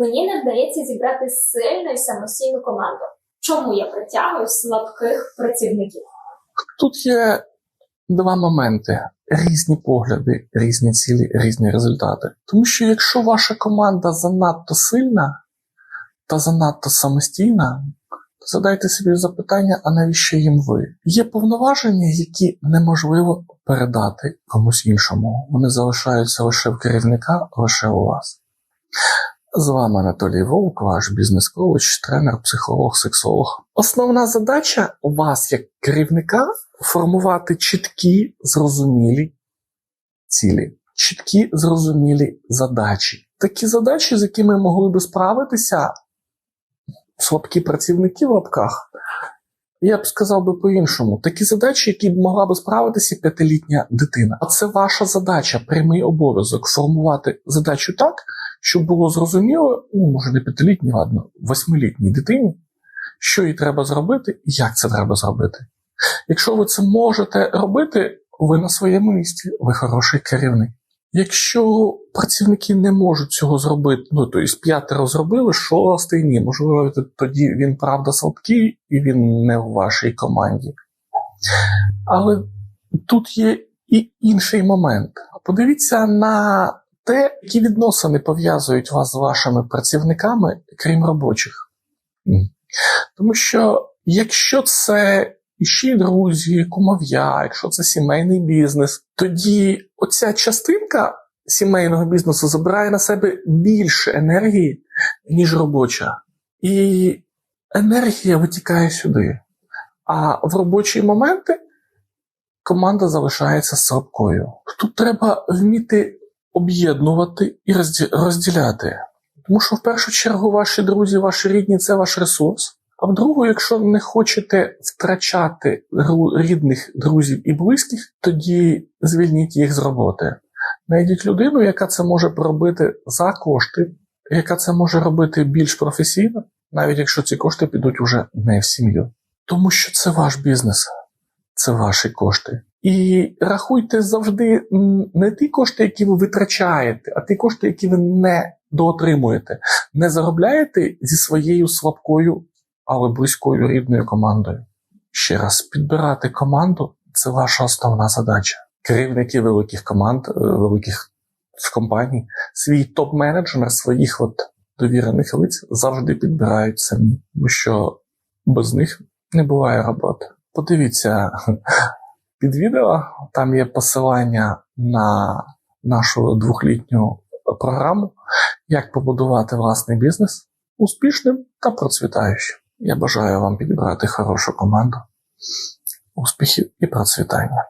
Мені не вдається зібрати сильну і самостійну команду. Чому я притягую слабких працівників? Тут є два моменти: різні погляди, різні цілі, різні результати. Тому що якщо ваша команда занадто сильна та занадто самостійна, то задайте собі запитання, а навіщо їм ви? Є повноваження, які неможливо передати комусь іншому. Вони залишаються лише в керівника, лише у вас. З вами Анатолій Вовк, ваш бізнес-коуч, тренер, психолог, сексолог. Основна задача у вас, як керівника, формувати чіткі, зрозумілі цілі, чіткі, зрозумілі задачі. Такі задачі, з якими могли би справитися слабкі працівники в лапках. Я б сказав би по-іншому, такі задачі, які б могла би справитися п'ятилітня дитина. А це ваша задача, прямий обов'язок формувати задачу так, щоб було зрозуміло, ну може не п'ятилітній, ладно, восьмилітній дитині, що їй треба зробити і як це треба зробити. Якщо ви це можете робити, ви на своєму місці, ви хороший керівник. Якщо працівники не можуть цього зробити, ну то тобто п'ятеро зробили, шостий ні. Можливо, тоді він правда слабкий і він не в вашій команді. Але тут є і інший момент. Подивіться на те, які відносини пов'язують вас з вашими працівниками, крім робочих. Тому що якщо це ще друзі, кумов'я, якщо це сімейний бізнес, тоді оця частинка сімейного бізнесу забирає на себе більше енергії, ніж робоча. І енергія витікає сюди. А в робочі моменти команда залишається слабкою. Тут треба вміти об'єднувати і розділяти. Тому що в першу чергу ваші друзі, ваші рідні це ваш ресурс. А в-другу, якщо не хочете втрачати рідних друзів і близьких, тоді звільніть їх з роботи. Найдіть людину, яка це може робити за кошти, яка це може робити більш професійно, навіть якщо ці кошти підуть уже не в сім'ю. Тому що це ваш бізнес, це ваші кошти. І рахуйте завжди не ті кошти, які ви витрачаєте, а ті кошти, які ви не доотримуєте, не заробляєте зі своєю слабкою але близькою рідною командою. Ще раз, підбирати команду це ваша основна задача. Керівники великих команд, е, великих компаній, свій топ-менеджмент своїх от довірених лиць завжди підбирають самі, тому що без них не буває роботи. Подивіться під відео, там є посилання на нашу двохлітню програму, як побудувати власний бізнес успішним та процвітаючим. Я бажаю вам підібрати хорошу команду, успіхів і процвітання.